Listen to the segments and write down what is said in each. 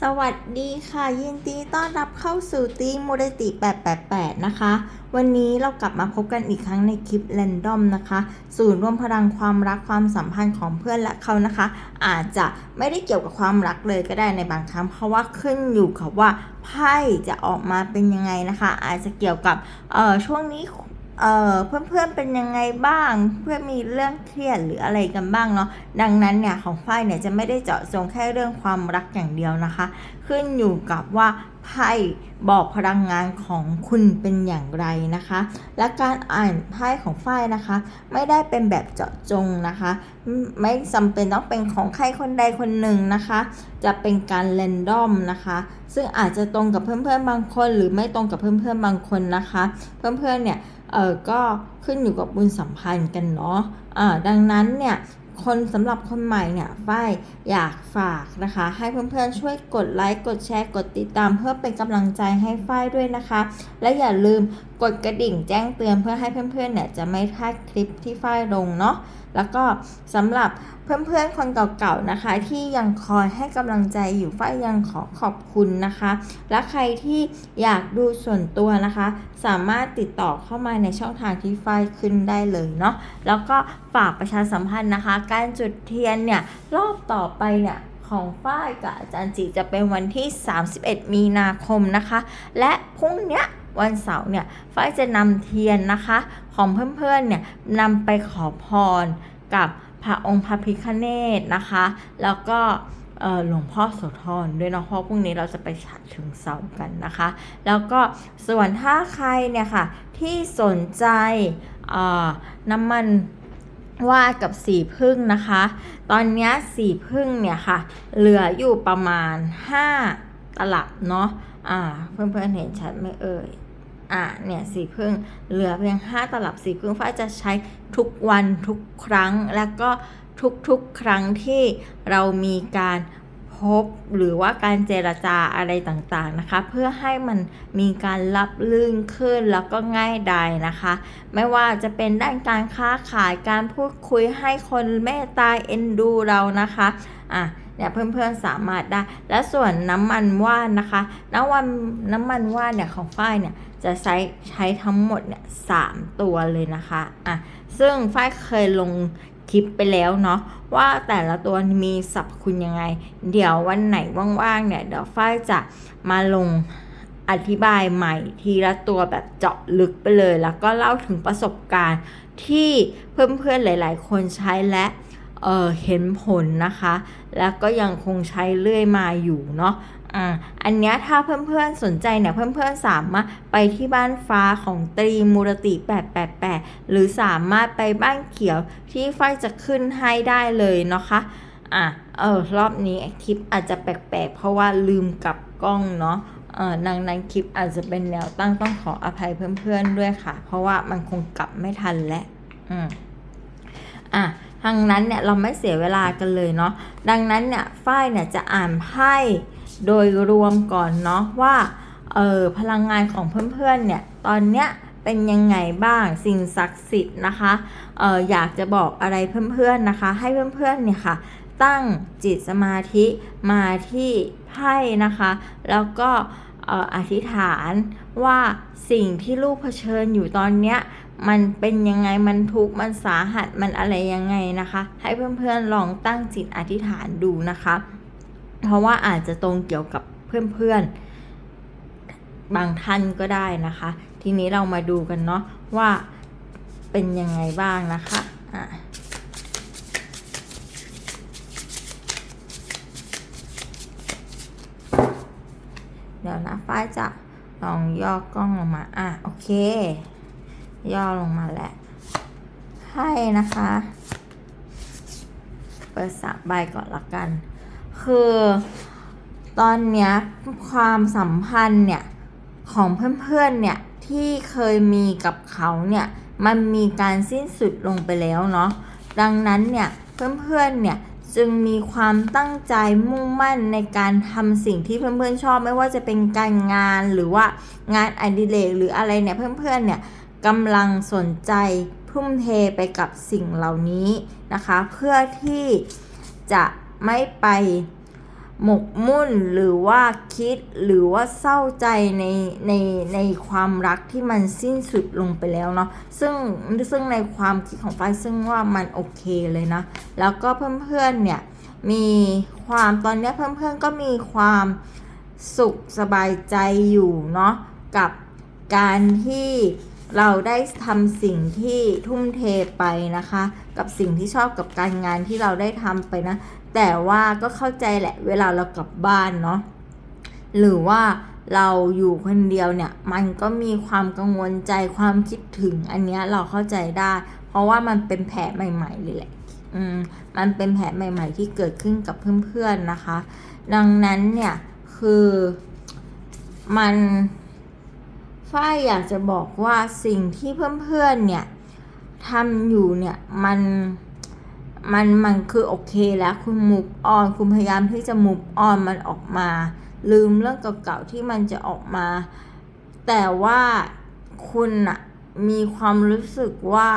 สวัสดีค่ะ ยินดีต้อนรับเข้าสู่ตีมูเดติ 888 นะคะ วันนี้เรากลับมาพบกันอีกครั้งในคลิปแรนดอมนะคะ ศูนย์รวมพลังความรักความสัมพันธ์ของเพื่อนและเขานะคะ อาจจะไม่ได้เกี่ยวกับความรักเลยก็ได้ในบางครั้ง เพราะว่าขึ้นอยู่กับว่าไพ่จะออกมาเป็นยังไงนะคะ อาจจะเกี่ยวกับเอ่อช่วงนี้ เอ่อเพื่อนๆเป็นยังไงบ้าง เพื่อนมีเรื่องเครียดหรืออะไรกันบ้างเนาะดังนั้นเนี่ยของฝ้ายเนี่ยจะไม่ได้เจาะจงแค่เรื่องความรักอย่างเดียวนะคะ ขึ้นอยู่กับว่าไพ่บอกพลังงานของคุณเป็นอย่างไรนะคะ และการอ่านไพ่ของฝ้ายนะคะ ไม่ได้เป็นแบบเจาะจงนะคะ ไม่ไม่จำเป็นต้องเป็นของใครคนใดคนหนึ่งนะคะ จะเป็นการเรนดอมนะคะ ซึ่งอาจจะตรงกับเพื่อนๆบางคน หรือไม่ตรงกับเพื่อนๆบางคนนะคะ เพื่อนๆเนี่ย เออก็ขึ้นอยู่กับบุญสัมพันธ์กันเนาะอ่าดังนั้นเนี่ยคนสำหรับคนใหม่เนี่ยฝ้ายอยากฝากนะคะ ให้เพื่อนๆช่วยกดไลค์กดแชร์กดติดตามเพื่อเป็นกำลังใจให้ฝ้ายด้วยนะคะ และอย่าลืมกดกระดิ่งแจ้งเตือนเพื่อให้เพื่อนๆเนี่ยจะไม่พลาดคลิปที่ฝ้ายลงเนาะ แล้วก็สำหรับเพื่อนๆคนเก่าๆนะคะ ที่ยังคอยให้กำลังใจอยู่ฝ้ายยังขอขอบคุณนะคะ และใครที่อยากดูส่วนตัวนะคะ สามารถติดต่อเข้ามาในช่องทางที่ฝ้ายขึ้นได้เลยเนาะแล้วก็ฝากประชาสัมพันธ์นะคะ การจุดเทียนเนี่ยรอบต่อไปเนี่ยของฝ้ายกับอาจารย์จีจะเป็นวันที่ 31 มีนาคมนะคะ และพรุ่งเนี้ยวันเสาร์เนี่ยฝ้ายจะนำเทียนนะคะ ของเพื่อนๆเนี่ยนำไปขอพรกับพระองค์พระพิฆเนศนะคะ แล้วก็หลวงพ่อโสธรด้วยเนาะเพราะพรุ่งนี้เราจะไปฉะเชิงเซากันนะคะ แล้วก็ส่วนถ้าใครเนี่ยค่ะที่สนใจน้ำมันว่ากับสีพึ่งนะคะ ตอนนี้สีพึ่งเนี่ยค่ะ เหลืออยู่ประมาณ 5 ตลับเนาะอ่าเพื่อนๆเห็นชัดไหมเอ่ย อะเนี่ยสีพึ่งเหลือเพียง 5 ตลับสีพึ่งฝ้ายจะใช้ทุกวันทุกครั้ง แล้วก็ทุกๆครั้งที่เรามีการพบหรือว่าการเจรจาอะไรต่างๆนะคะ เพื่อให้มันมีการรับลื่นขึ้นแล้วก็ง่ายดายนะคะ ไม่ว่าจะเป็นด้านการค้าขายการพูดคุยให้คนเมตตาเอ็นดูเรานะคะอะเนี่ยเพื่อนๆสามารถได้ และส่วนน้ำมันว่านนะคะ น้ำมันน้ำมันว่านเนี่ยของฝ้ายเนี่ย จะใช้ใช้ทั้งหมดเนี่ยสามตัวเลยนะคะอะซึ่งฝ้ายเคยลงคลิปไปแล้วเนาะว่าแต่ละตัวมีสรรพคุณยังไง เดี๋ยววันไหนว่างๆเนี่ยเดี๋ยวฝ้ายจะมาลงอธิบายใหม่ทีละตัวแบบเจาะลึกไปเลย แล้วก็เล่าถึงประสบการณ์ที่เพื่อนๆหลาย ๆ คนใช้และเออเห็นผลนะคะ แล้วก็ยังคงใช้เรื่อยมาอยู่เนาะ อ่าอันนี้ถ้าเพื่อนๆสนใจเนี่ยเพื่อนๆสามารถไปที่บ้านฟ้าของตรีมูรติ 888 หรือสามารถไปบ้านเขียวที่ไฟจะขึ้นให้ได้เลยเนาะคะอะเออรอบนี้คลิปอาจจะแปลกๆ เพราะว่าลืมกลับกล้องเนาะเออดังนั้นคลิปอาจจะเป็นแนวตั้งต้องขออภัยเพื่อนๆด้วยค่ะ เพราะว่ามันคงกลับไม่ทันแล้วอืมอะทางนั้นเนี่ยเราไม่เสียเวลากันเลยเนาะดังนั้นเนี่ยฝ้ายเนี่ยจะอ่านไพ่ โดยรวมก่อนเนาะว่าเออพลังงานของเพื่อนๆเนี่ยตอนเนี้ยเป็นยังไงบ้างสิ่งศักดิ์สิทธิ์นะคะเอออยากจะบอกอะไรเพื่อนๆนะคะ ให้เพื่อนๆเนี่ยค่ะ ตั้งจิตสมาธิมาที่ไพ่นะคะ แล้วก็เอออธิษฐานว่าสิ่งที่ลูกเผชิญอยู่ตอนเนี้ยมันเป็นยังไงมันทุกข์มันสาหัสมันอะไรยังไงนะคะ ให้เพื่อนๆลองตั้งจิตอธิษฐานดูนะคะ เพราะว่าอาจจะตรงเกี่ยวกับเพื่อนๆ บางท่านก็ได้นะคะ ทีนี้เรามาดูกันเนาะว่าเป็นยังไงบ้างนะคะอะเดี๋ยวนะฝ้ายจะลองย่อกล้องลงมา อะ โอเค ย่อลงมาแหละให้นะคะ เปิดสามใบก่อนละกัน คือ ตอนเนี้ยความสัมพันธ์เนี่ย ของเพื่อนๆเนี่ย ที่เคยมีกับเขาเนี่ย มันมีการสิ้นสุดลงไปแล้วเนาะดังนั้นเนี่ยเพื่อนๆเนี่ยจึงมีความตั้งใจมุ่งมั่นในการทำสิ่งที่เพื่อนๆชอบไม่ว่าจะเป็นการงานหรือว่างานอดิเรกหรืออะไรเนี่ยเพื่อนๆเนี่ยกำลังสนใจทุ่มเทไปกับสิ่งเหล่านี้นะคะ เพื่อที่จะไม่ไป หมกมุ่นหรือว่าคิดหรือว่าเศร้าใจในในในความรักที่มันสิ้นสุดลงไปแล้วเนาะซึ่งซึ่งในความคิดของฝ้ายซึ่งว่ามันโอเคเลยนะ แล้วก็เพื่อนๆเนี่ยมีความตอนนี้เพื่อนๆก็มีความสุขสบายใจอยู่เนาะกับการที่เราได้ทำสิ่งที่ทุ่มเทไปนะคะ กับสิ่งที่ชอบกับการงานที่เราได้ทำไปนะ แต่ว่าก็เข้าใจแหละ เวลาเรากลับบ้านเนาะหรือว่าเราอยู่คนเดียวเนี่ย มันก็มีความกังวลใจความคิดถึงอันเนี้ยเราเข้าใจได้ เพราะว่ามันเป็นแผลใหม่ๆเลยแหละอืมมันเป็นแผลใหม่ ๆ ที่เกิดขึ้นกับเพื่อนๆนะคะ ดังนั้นเนี่ยคือมันฝ้ายอยากจะบอกว่าสิ่งที่เพื่อนๆเนี่ยทำอยู่เนี่ยมัน มันมันคือโอเคแล้วคุณมุกออนคุณพยายามที่จะมุกออนมันออกมา ลืมเรื่องเก่าๆที่มันจะออกมา แต่ว่าคุณอะมีความรู้สึกว่า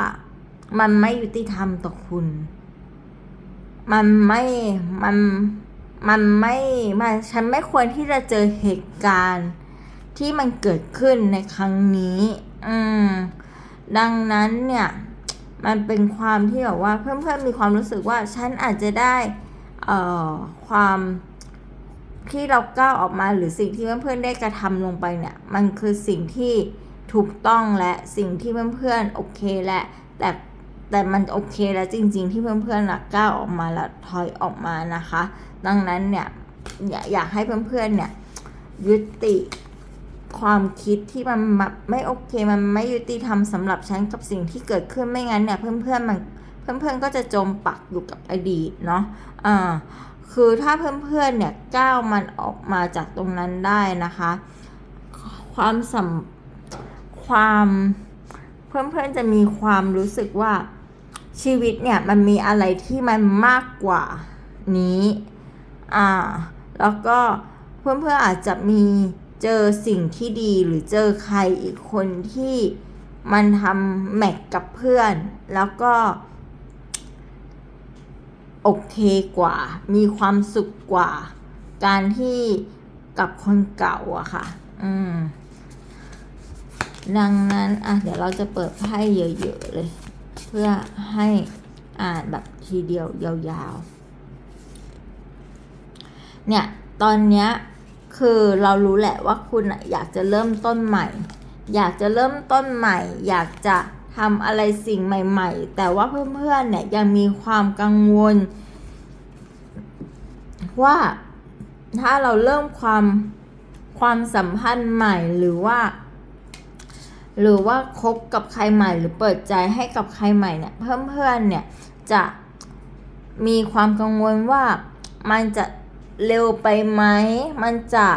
มันไม่ยุติธรรมต่อคุณ มันไม่มันมันไม่มันฉันไม่ควรที่จะเจอเหตุการณ์ที่มันเกิดขึ้นในครั้งนี้ อืม ดังนั้นเนี่ย มันเป็นความที่แบบว่าเพื่อนๆมีความรู้สึกว่าฉันอาจจะได้เอ่อความที่เราก้าวออกมาหรือสิ่งที่เพื่อนๆได้กระทำลงไปเนี่ยมันคือสิ่งที่ถูกต้องและสิ่งที่เพื่อนๆโอเคแหละแต่แต่มันโอเคแล้วจริง ๆ ที่เพื่อนๆน่ะก้าวออกมาแล้วถอยออกมานะคะ ดังนั้นเนี่ยอยากอยากให้เพื่อนๆเนี่ยยุติ ความคิดที่มันไม่โอเค มันไม่ยุติธรรมสำหรับฉันกับสิ่งที่เกิดขึ้นไม่งั้นเนี่ย เพื่อนๆมันเพื่อนๆก็จะจมปักอยู่กับอดีตเนาะอ่าคือถ้าเพื่อนๆเนี่ยก้าวมันออกมาจากตรงนั้นได้นะคะ ความสัมความเพื่อนๆจะมีความรู้สึกว่าชีวิตเนี่ยมันมีอะไรที่มันมากกว่านี้อ่าแล้วก็เพื่อนๆอาจจะมี เจอสิ่งที่ดีหรือเจอใครอีกคนที่มันทำแมทกับเพื่อน แล้วก็โอเคกว่า มีความสุขกว่า การที่กับคนเก่าอะค่ะ อืม ดังนั้น อะ เดี๋ยวเราจะเปิดไพ่เยอะๆเลย เพื่อให้อ่านแบบทีเดียวยาวๆ เนี่ย ตอนเนี้ย คือเรารู้แหละว่าคุณอะอยากจะเริ่มต้นใหม่ อยากจะเริ่มต้นใหม่ อยากจะทำอะไรสิ่งใหม่ ๆ แต่ว่าเพื่อนๆเนี่ยยังมีความกังวล ว่าถ้าเราเริ่มความความสัมพันธ์ใหม่หรือว่า หรือว่าคบกับใครใหม่ หรือเปิดใจให้กับใครใหม่เนี่ยเพื่อนๆเนี่ยจะมีความกังวลว่ามันจะ เร็วไปไหม มันจะ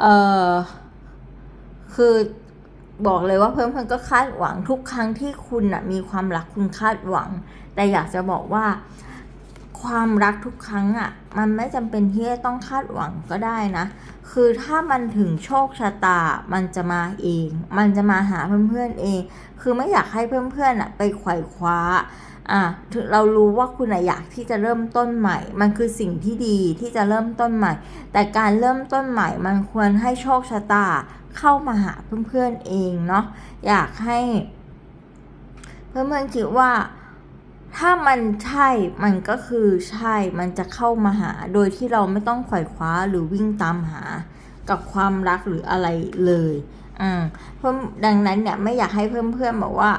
เอ่อ คือบอกเลยว่าเพื่อนๆก็คาดหวังทุกครั้งที่คุณนะมีความรักคุณคาดหวัง แต่อยากจะบอกว่า ความรักทุกครั้งอะ่ะมันไม่จำเป็นที่จะต้องคาดหวังก็ได้นะ คือถ้ามันถึงโชคชะตา มันจะมาเอง มันจะมาหาเพื่อนๆเอง คือไม่อยากให้เพื่อนๆอะไปไขว่คว้าอะถึงเรารู้ว่าคุณอะอยากที่จะเริ่มต้นใหม่ มันคือสิ่งที่ดีที่จะเริ่มต้นใหม่ แต่การเริ่มต้นใหม่ มันควรให้โชคชะตาเข้ามาหาเพื่อนๆเองเนาะ อยากให้ เพื่อนๆคิดว่า ถ้ามันใช่มันก็คือใช่มันจะเข้ามาหา โดยที่เราไม่ต้องขว่คว้าหรือวิ่งตามหา กับความรักหรืออะไรเลยอืมเพิ่มดังนั้นเนี่ยไม่อยากให้เพื่อนๆบอกว่า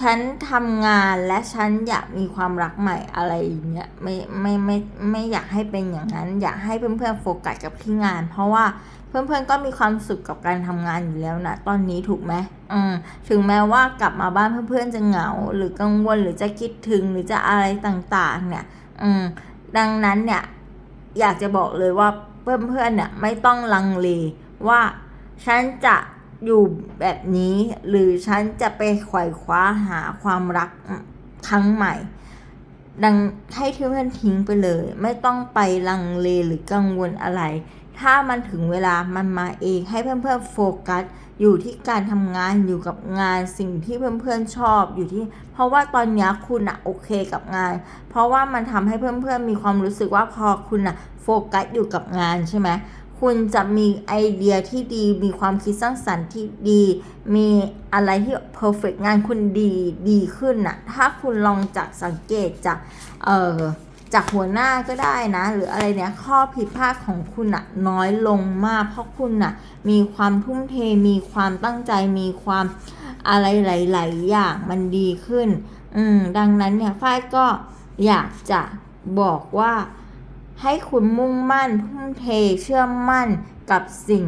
ฉันทำงานและฉันอยากมีความรักใหม่อะไรอย่างเงี้ยไม่ไม่ไม่ไม่อยากให้เป็นอย่างนั้น อยากให้เพื่อนๆโฟกัสกับที่งาน เพราะว่า เพื่อนๆก็มีความสุขกับการทำงานอยู่แล้วนะตอนนี้ถูกไหมอืมถึงแม้ว่ากลับมาบ้านเพื่อนๆจะเหงา หรือกังวลหรือจะคิดถึงหรือจะอะไรต่างๆ เนี่ย อืมดังนั้นเนี่ย อยากจะบอกเลยว่าเพื่อนๆเนี่ย ไม่ต้องลังเลว่าฉันจะอยู่แบบนี้ หรือฉันจะไปไขว่คว้าหาความรักครั้งใหม่ ดังให้เพื่อนทิ้งไปเลย ไม่ต้องไปลังเลหรือกังวลอะไร ถ้ามันถึงเวลามันมาเองให้เพื่อนๆโฟกัส อยู่ที่การทำงานอยู่กับงานสิ่งที่เพื่อนๆชอบอยู่ที่ เพราะว่าตอนนี้คุณอะโอเคกับงาน เพราะว่ามันทำให้เพื่อนๆมีความรู้สึกว่าพอคุณอะโฟกัสอยู่กับงานใช่ไหมคุณจะมีไอเดียที่ดี มีความคิดสร้างสรรค์ที่ดี มีอะไรที่เพอร์เฟกงานคุณดีดีขึ้นนะถ้าคุณลองจากสังเกตจากเอ่อ จากหัวหน้าก็ได้นะ หรืออะไรเนี้ยข้อผิดพลาดของคุณอะน้อยลงมาก เพราะคุณอะมีความทุ่มเทมีความตั้งใจมีความอะไรหลาย ๆ อย่างมันดีขึ้น อืมดังนั้นเนี่ยฝ้ายก็อยากจะบอกว่าให้คุณมุ่งมั่นทุ่มเทเชื่อมั่นกับสิ่ง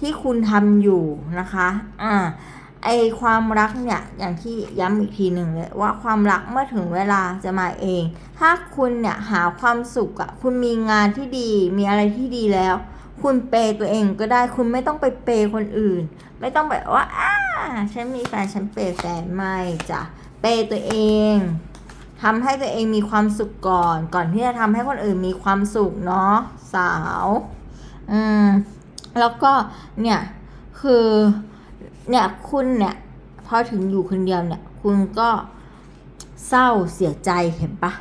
ที่คุณทำอยู่นะคะ อ่า ไอความรักเนี่ยอย่างที่ย้ำอีกทีหนึ่งเลยว่าความรักเมื่อถึงเวลาจะมาเอง ถ้าคุณเนี่ยหาความสุขอะคุณมีงานที่ดี มีอะไรที่ดีแล้ว คุณเปย์ตัวเองก็ได้คุณไม่ต้องไปเปย์คนอื่น ไม่ต้องแบบว่าอ้าฉันมีแฟนฉันเปย์แฟนไม่จ้ะเปย์ตัวเองทำให้ตัวเองมีความสุขก่อน ก่อนที่จะทำให้คนอื่นมีความสุขเนาะสาว อืมแล้วก็เนี่ยคือ เนี่ยคุณเนี่ยพอถึงอยู่คนเดียวเนี่ย คุณก็เศร้าเสียใจเห็นปะ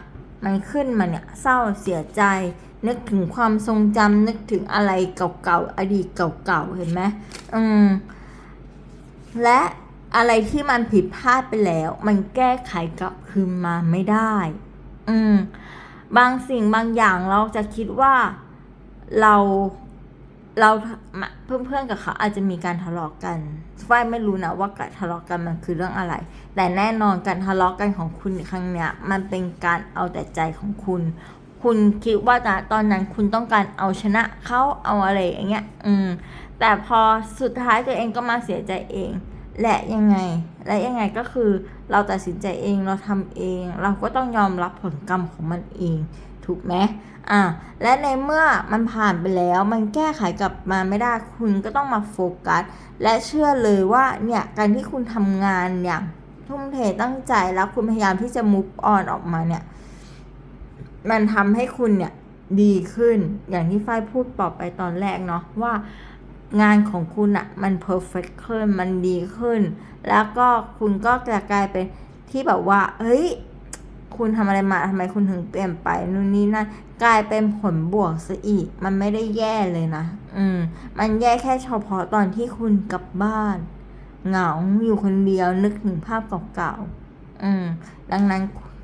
มันขึ้นมาเนี่ยเศร้าเสียใจ นึกถึงความทรงจำนึกถึงอะไรเก่าๆอดีตเก่าๆเห็นไหมอืมและอะไรที่มันผิดพลาดไปแล้ว มันแก้ไขกลับคืนมาไม่ได้ อืม บางสิ่งบางอย่างเราจะคิดว่าเราเราเพื่อนๆกับเขาอาจจะมีการทะเลาะกัน ฝ้ายไม่รู้นะว่าการทะเลาะกันมันคือเรื่องอะไร แต่แน่นอนการทะเลาะกันของคุณครั้งเนี้ยมันเป็นการเอาแต่ใจของคุณ คุณคิดว่านะตอนนั้นคุณต้องการเอาชนะเขาเอาอะไรอย่างเงี้ย อืม แต่พอสุดท้ายตัวเองก็มาเสียใจเอง และยังไง และยังไงก็คือเราตัดสินใจเองเราทำเอง เราก็ต้องยอมรับผลกรรมของมันเอง ถูกไหมอ่าและในเมื่อมันผ่านไปแล้วมันแก้ไขกลับมาไม่ได้คุณก็ต้องมาโฟกัส และเชื่อเลยว่าเนี่ยการที่คุณทำงานอย่างทุ่มเทตั้งใจแล้วคุณพยายามที่จะมุฟออนออกมาเนี่ย มันทำให้คุณเนี่ยดีขึ้นอย่างที่ฝ้ายพูดต่อไปตอนแรกเนาะว่างานของคุณอะมันเพอร์เฟกขึ้นมันดีขึ้น แล้วก็คุณก็จะกลายเป็นที่แบบว่า เฮ้ย คุณทำอะไรมาทำไมคุณถึงเปลี่ยนไปนู่นนี่นั่นกลายเป็นผลบวกซะอีก มันไม่ได้แย่เลยนะ อืม มันแย่แค่เฉพาะตอนที่คุณกลับบ้าน เหงาอยู่คนเดียวนึกถึงภาพเก่าๆอืม ดังนั้น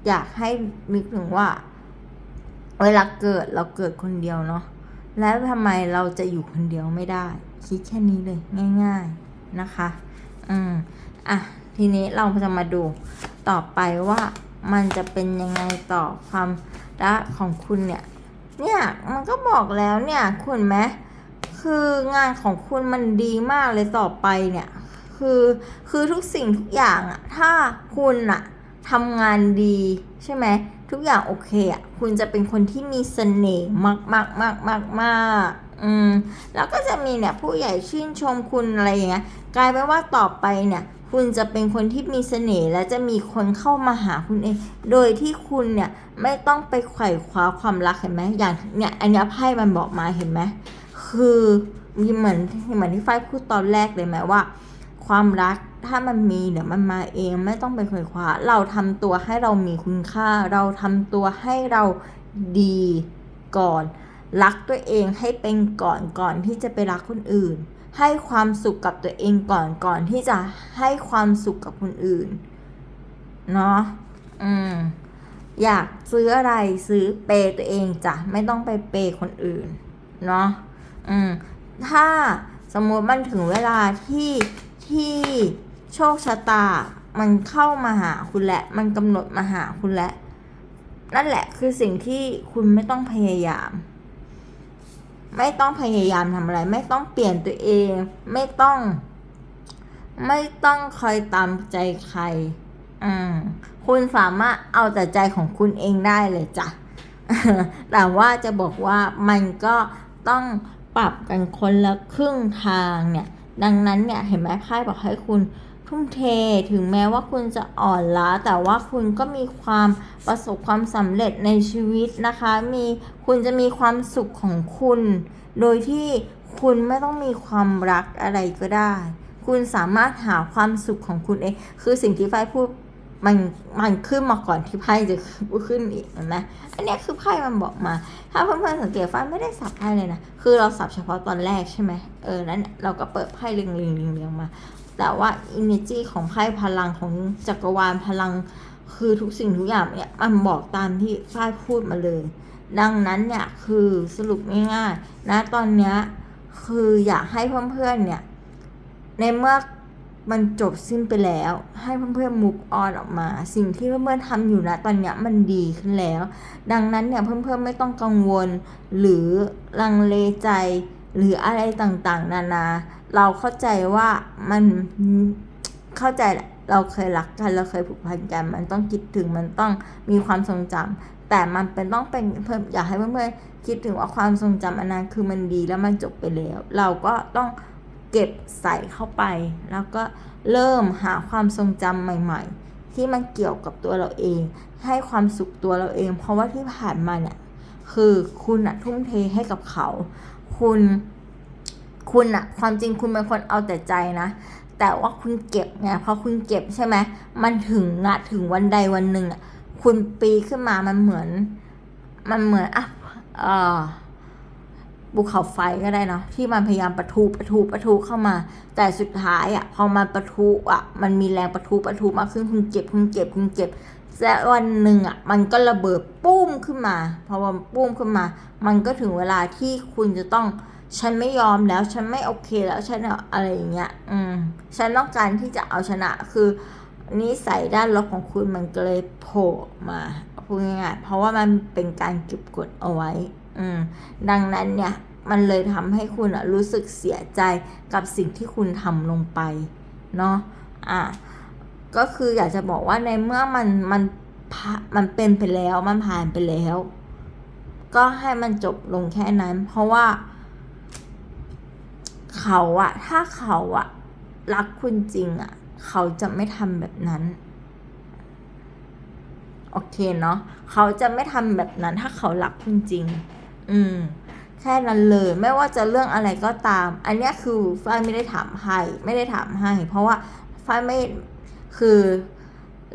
อยากให้นึกถึงว่า เวลาเกิดเราเกิดคนเดียวเนาะแล้วทำไมเราจะอยู่คนเดียวไม่ได้ คิดแค่นี้เลยง่าย ๆนะคะ อืมอะทีนี้เราจะมาดูต่อไปว่า มันจะเป็นยังไงต่อความรักของคุณเนี่ย เนี่ยมันก็บอกแล้วเนี่ยคุณไหมคืองานของคุณมันดีมากเลยต่อไปเนี่ย คือคือทุกสิ่งทุกอย่างอะถ้าคุณอะทำงานดีใช่ไหมทุกอย่างโอเคอะคุณจะเป็นคนที่มีเสน่ห์มากมากมากมากมากอืมแล้วก็จะมีเนี่ยผู้ใหญ่ชื่นชมคุณอะไรอย่างเงี้ยกลายเป็นว่าต่อไปเนี่ย คุณจะเป็นคนที่มีเสน่ห์และจะมีคนเข้ามาหาคุณเอง โดยที่คุณเนี่ยไม่ต้องไปไขว่คว้าความรักเห็นไหมอย่างเนี่ยอันนี้ไพ่มันบอกมาเห็นไหมคือมีเหมือนเหมือนที่ฝ้าพูดตอนแรกเลยไหมว่า ความรักถ้ามันมีเดี๋ยวมันมาเองไม่ต้องไปไขว่คว้า เราทำตัวให้เรามีคุณค่า เราทำตัวให้เราดีก่อน รักตัวเองให้เป็นก่อนก่อนที่จะไปรักคนอื่น ให้ความสุขกับตัวเองก่อนก่อนที่จะให้ความสุขกับคนอื่น เนาะอืมอยากซื้ออะไรซื้อเปย์ตัวเองจ้ะไม่ต้องไปเปย์คนอื่น เนาะอืมถ้าสมมติมันถึงเวลาที่ที่โชคชะตา มันเข้ามาหาคุณและ มันกำหนดมาหาคุณและ นั่นแหละคือสิ่งที่คุณไม่ต้องพยายาม ไม่ต้องพยายามทำอะไร ไม่ต้องเปลี่ยนตัวเอง ไม่ต้อง ไม่ต้องคอยตามใจใคร อืมคุณสามารถเอาแต่ใจของคุณเองได้เลยจ้ะแต่ว่าจะบอกว่ามันก็ต้องปรับกันคนละครึ่งทางเนี่ย ดังนั้นเนี่ยเห็นไหมไพ่บอกให้คุณ ทุ่มเทถึงแม้ว่าคุณจะอ่อนล้า แต่ว่าคุณก็มีความประสบความสำเร็จในชีวิตนะคะ มีคุณจะมีความสุขของคุณ โดยที่คุณไม่ต้องมีความรักอะไรก็ได้ คุณสามารถหาความสุขของคุณเอง คือสิ่งที่ไฟพูดมันมันขึ้นมาก่อนที่ไพ่จะขึ้นอีกนไหมอันนี้คือไพ่มันบอกมา ถ้าเพื่อนๆสังเกตไฟไม่ได้สับไพ่เลยนะ คือเราสับเฉพาะตอนแรกใช่ไหมเออ นั้นเราก็เปิดไพ่เรียงๆเรียงเรียงๆมา แต่ว่า energy ของไพ่พลังของจักรวาลพลังคือทุกสิ่งทุกอย่างเนี่ยมันบอกตามที่ฝ้ายพูดมาเลย ดังนั้นเนี่ยคือสรุปง่ายๆนะตอนนี้คืออยากให้เพื่อนๆเนี่ยในเมื่อมันจบสิ้นไปแล้ว ให้เพื่อนๆ move on ออกมา สิ่งที่เพื่อนๆทำอยู่นะตอนนี้มันดีขึ้นแล้ว ดังนั้นเนี่ยเพื่อนๆไม่ต้องกังวล หรือลังเลใจหรืออะไรต่างๆ นานา เราเข้าใจว่ามันเข้าใจแหละเราเคยรักกันเราเคยผูกพันกัน มันต้องคิดถึงมันต้องมีความทรงจำแต่มันเป็นต้องเป็นเพิ่มอยากให้เพื่อนๆคิดถึงว่าความทรงจำอันนั้นคือมันดีแล้วมันจบไปแล้ว เราก็ต้องเก็บใส่เข้าไป แล้วก็เริ่มหาความทรงจำใหม่ ๆ ที่มันเกี่ยวกับตัวเราเอง ให้ความสุขตัวเราเอง เพราะว่าที่ผ่านมาเนี่ยคือคุณอะทุ่มเทให้กับเขา คุณ คุณอะความจริงคุณเป็นคนเอาแต่ใจนะ แต่ว่าคุณเก็บไงพอคุณเก็บใช่ไหมมันถึงอะถึงวันใดวันหนึ่งอะคุณปีขึ้นมามันเหมือน มันเหมือนอะเออภูเขาไฟก็ได้เนาะที่มันพยายามประทุประทุประทุเข้ามา แต่สุดท้ายอะพอมันประทุอะมันมีแรงประทุประทุมากขึ้นคุณเก็บคุณเก็บคุณเก็บและวันหนึ่งอะ มันก็ระเบิดปุ้มขึ้นมาพอมันปุ้มขึ้นมา มันก็ถึงเวลาที่คุณจะต้อง ฉันไม่ยอมแล้ว ฉันไม่โอเคแล้ว ฉันอะไรอย่างเงี้ย อืม ฉันต้องการที่จะเอาชนะ คือนิสัยด้านลบของคุณมันก็เลยโผล่มาพูดง่ายๆเพราะว่ามันเป็นการเก็บกดเอาไว้ อืม ดังนั้นเนี่ย มันเลยทำให้คุณอะรู้สึกเสียใจกับสิ่งที่คุณทำลงไป เนาะ อะ ก็คืออยากจะบอกว่าในเมื่อมันมันผ่ามันเป็นไปแล้ว มันผ่านไปแล้ว ก็ให้มันจบลงแค่นั้น เพราะว่า เขาอะถ้าเขาอะรักคุณจริงอะเขาจะไม่ทำแบบนั้น โอเคเนาะเขาจะไม่ทำแบบนั้น ถ้าเขารักคุณจริง อืมแค่นั้นเลยไม่ว่าจะเรื่องอะไรก็ตาม อันนี้คือฝ้ายไม่ได้ถามให้ไม่ได้ถามให้ เพราะว่าฝ้ายไม่คือ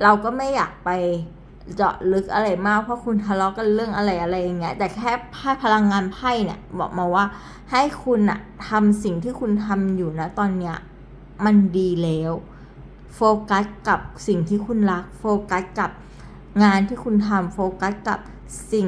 เราก็ไม่อยากไป เจาะลึกอะไรมากเพราะคุณทะเลาะกันเรื่องอะไรอะไรอย่างเงี้ยแต่แค่ไพ่พลังงานไพ่เนี่ยบอกมาว่าให้คุณอะทำสิ่งที่คุณทำอยู่นะตอนเนี้ยมันดีแล้วโฟกัสกับสิ่งที่คุณรัก โฟกัสกับงานที่คุณทำโฟกัสกับสิ่ง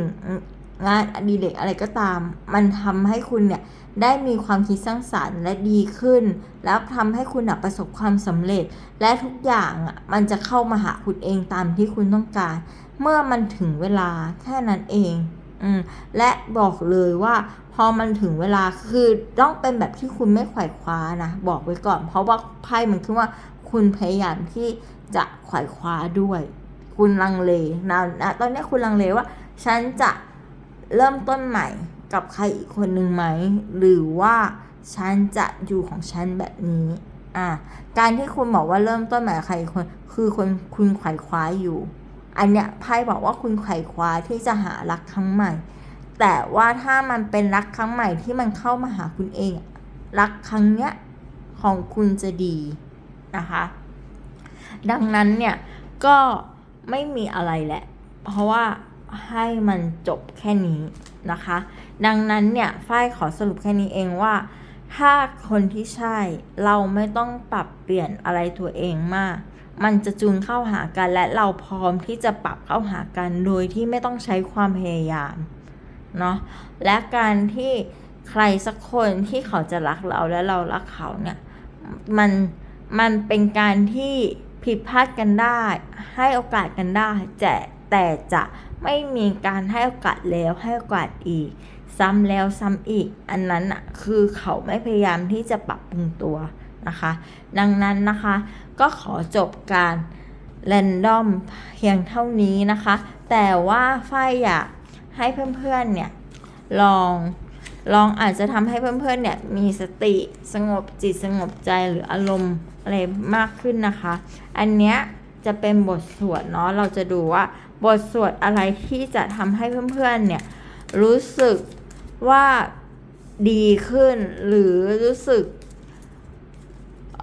งานอดิเรกอะไรก็ตาม มันทำให้คุณเนี่ย ได้มีความคิดสร้างสรรค์และดีขึ้น แล้วทำให้คุณอะประสบความสำเร็จ และทุกอย่างอะมันจะเข้ามาหาคุณเองตามที่คุณต้องการ เมื่อมันถึงเวลาแค่นั้นเองอืมและบอกเลยว่าพอมันถึงเวลาคือต้องเป็นแบบที่คุณไม่ขว่คว้านะ บอกไว้ก่อน เพราะว่าไพ่มันคือว่าคุณพยายามที่จะขว่คว้าด้วย คุณลังเลนะนะตอนนี้คุณลังเลว่า ฉันจะเริ่มต้นใหม่ กับใครอีกคนหนึ่งไหม หรือว่าฉันจะอยู่ของฉันแบบนี้ อะการที่คุณบอกว่าเริ่มต้นใหม่กับใครอีกคน คือคนคุณไขว่คว้าอยู่ อันเนี้ยไพ่บอกว่าคุณไขว่คว้าที่จะหารักครั้งใหม่ แต่ว่าถ้ามันเป็นรักครั้งใหม่ที่มันเข้ามาหาคุณเอง รักครั้งเนี้ยของคุณจะดีนะคะ ดังนั้นเนี่ยก็ไม่มีอะไรแหละ เพราะว่าให้มันจบแค่นี้ นะคะ ดังนั้นเนี่ยฝ้ายขอสรุปแค่นี้เองว่า ถ้าคนที่ใช่เราไม่ต้องปรับเปลี่ยนอะไรตัวเองมาก มันจะจูนเข้าหากันและเราพร้อมที่จะปรับเข้าหากันโดยที่ไม่ต้องใช้ความพยายามเนาะและการที่ใครสักคนที่เขาจะรักเราและเรารักเขาเนี่ยมันมันเป็นการที่ผิดพลาดกันได้ ให้โอกาสกันได้แต่แต่จะ ไม่มีการให้โอกาสแล้วให้โอกาสอีก ซ้ำแล้วซ้ำอีก อันนั้นอะคือเขาไม่พยายามที่จะปรับปรุงตัวนะคะ ดังนั้นนะคะก็ขอจบการแรนดอมเพียงเท่านี้นะคะ แต่ว่าฝ้ายอยากให้เพื่อนๆเนี่ยลองลองอาจจะทำให้เพื่อนๆเนี่ยมีสติสงบจิตสงบใจหรืออารมณ์อะไรมากขึ้นนะคะ อันเนี้ยจะเป็นบทสวดเนาะเราจะดูว่า บทสวดอะไรที่จะทำให้เพื่อนๆเนี่ยรู้สึกว่าดีขึ้นหรือรู้สึก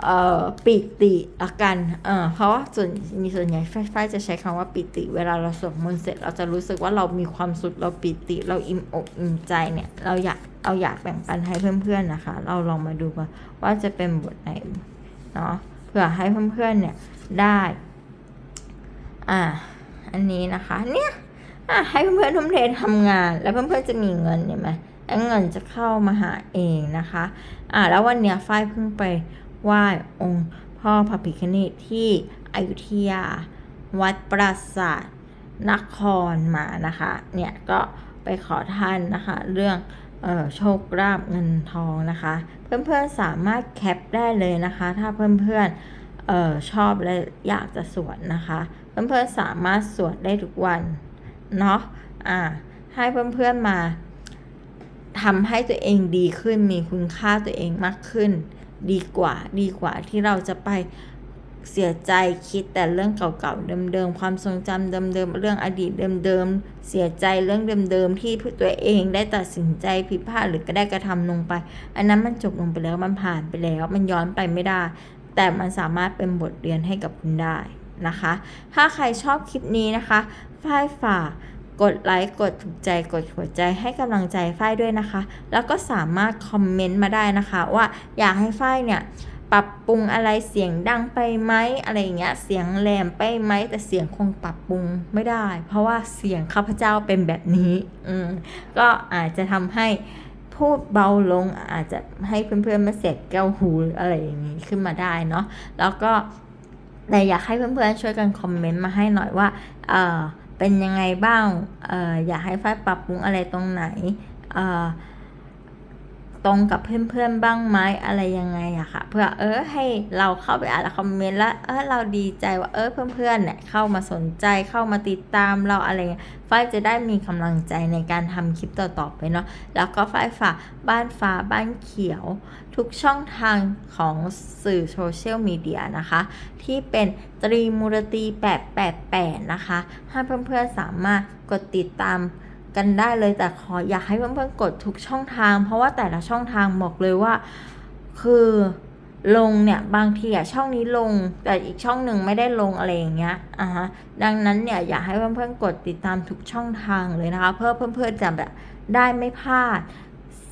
เอ่อปิติละกันเออเพราะว่าส่วนมีส่วนใหญ่ฝ้ายจะใช้คำว่าปิติ เวลาเราสวดมนต์เสร็จ เราจะรู้สึกว่าเรามีความสุขเราปิติ เราอิ่มอกอิ่มใจเนี่ย เราอยากเอาอยากแบ่งปันให้เพื่อนๆนะคะ เราลองมาดูว่าจะเป็นบทไหนเนาะเพื่อให้เพื่อนๆเนี่ยได้ อ่า อันนี้นะคะ เนี่ยให้เพื่อนๆทุ่มเททำงาน แล้วเพื่อนๆจะมีเงินเห็นไหมแล้เงินจะเข้ามาหาเองนะคะอ่าแล้ววันเนี้ยฝ้ายเพิ่งไปไหว้องค์พ่อพระพิฆเนศที่อยุธยา วัดปราสาทนครมานะคะ เนี่ยก็ไปขอท่านนะคะ เรื่องเออโชคลาภเงินทองนะคะ เพื่อนๆสามารถแคปได้เลยนะคะ ถ้าเพื่อนๆเออชอบและอยากจะสวดนะคะ เพื่อนๆสามารถสวดได้ทุกวันเนาะอ่าให้เพื่อนๆมาทำให้ตัวเองดีขึ้นมีคุณค่าตัวเองมากขึ้น ดีกว่าดีกว่าที่เราจะไปเสียใจคิดแต่เรื่องเก่าๆเดิมๆความทรงจำเดิมๆเรื่องอดีตเดิมๆเสียใจเรื่องเดิมๆที่ตัวเองได้ตัดสินใจผิดพลาดหรือก็ได้กระทำลงไป อันนั้นมันจบลงไปแล้วมันผ่านไปแล้ว มันย้อนไปไม่ได้ แต่มันสามารถเป็นบทเรียนให้กับคุณได้ นะคะ ถ้าใครชอบคลิปนี้นะคะ ฝ้ายฝากกดไลค์กดถูกใจกดหัวใจให้กำลังใจฝ้ายด้วยนะคะ แล้วก็สามารถคอมเมนต์มาได้นะคะ ว่าอยากให้ฝ้ายเนี่ยปรับปรุงอะไรเสียงดังไปไหมอะไรอย่างเงี้ยเสียงแหลมไปไหมแต่เสียงคงปรับปรุงไม่ได้ เพราะว่าเสียงข้าพเจ้าเป็นแบบนี้อืมก็อาจจะทำให้พูดเบาลงอาจจะให้เพื่อนๆมาเสียบแก้วหูหรืออะไรอย่างนี้ขึ้นมาได้เนาะแล้วก็ แต่อยากให้เพื่อนๆช่วยกันคอมเมนต์มาให้หน่อยว่าเออเป็นยังไงบ้างเอออยากให้ฝ้ายปรับปรุงอะไรตรงไหนเออ ตรงกับเพื่อนๆบ้างไหมอะไรยังไงอะค่ะ เพื่อเออให้เราเข้าไปอ่านคอมเมนต์แล้วเออเราดีใจว่าเออเพื่อนๆเนี่ยเข้ามาสนใจเข้ามาติดตามเราอะไรเงี้ยฝ้ายจะได้มีกำลังใจในการทำคลิปต่อๆไปเนาะแล้วก็ฝ้ายฝากบ้านฟ้าบ้านเขียว ทุกช่องทางของสื่อโซเชียลมีเดียนะคะ ที่เป็นตรีมูรตี888นะคะให้เพื่อนๆสามารถกดติดตาม กันได้เลยแต่ขออยากให้เพื่อนๆกดทุกช่องทาง เพราะว่าแต่ละช่องทางบอกเลยว่า คือลงเนี่ยบางทีอะช่องนี้ลง แต่อีกช่องหนึ่งไม่ได้ลงอะไรอย่างเงี้ยอะฮะดังนั้นเนี่ยอยากให้เพื่อนๆกดติดตามทุกช่องทางเลยนะคะ เพื่อเพื่อนๆจะแบบได้ไม่พลาด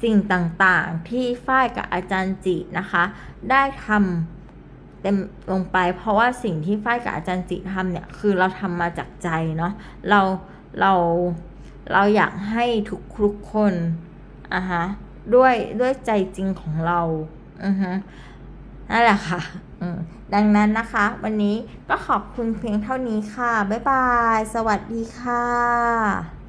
สิ่งต่างๆที่ฝ้ายกับอาจารย์จินะคะ ได้ทำเต็มลงไป เพราะว่าสิ่งที่ฝ้ายกับอาจารย์จิทำเนี่ยคือเราทำมาจากใจเนาะเราเรา เราอยากให้ทุกทุกๆคนอะฮะด้วยด้วยใจจริงของเราอือฮึนั่นแหละค่ะอืมดังนั้นนะคะ วันนี้ก็ขอบคุณเพียงเท่านี้ค่ะ บ๊ายบาย สวัสดีค่ะ